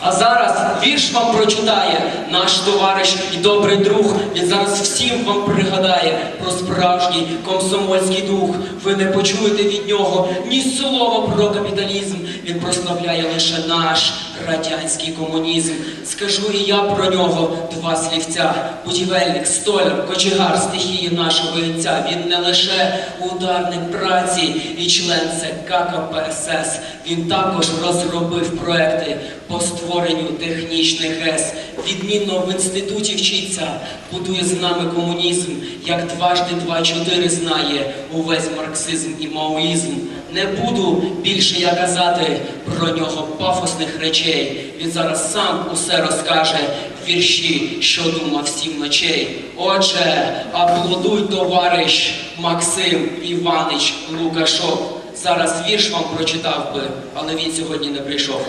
А зараз вірш вам прочитає наш товариш і добрий друг. Він зараз всім вам пригадає про справжній комсомольський дух. Ви не почуєте від нього ні слова про капіталізм. Він прославляє лише наш радянський комунізм. Скажу і я про нього два слівця. Будівельник, столяр, кочегар, стихії нашого інця. Він не лише ударник праці і член ЦК КПСС. Він також розробив проекти створенню технічних ГЕС. Відмінно в інституті вчиться, будує з нами комунізм, як дважди два чотири знає увесь марксизм і маоїзм. Не буду більше я казати про нього пафосних речей. Він зараз сам усе розкаже вірші, що думав сім ночей. Отже, аплодуй, товариш Максим Іванич Лукашов. Зараз вірш вам прочитав би, але він сьогодні не прийшов.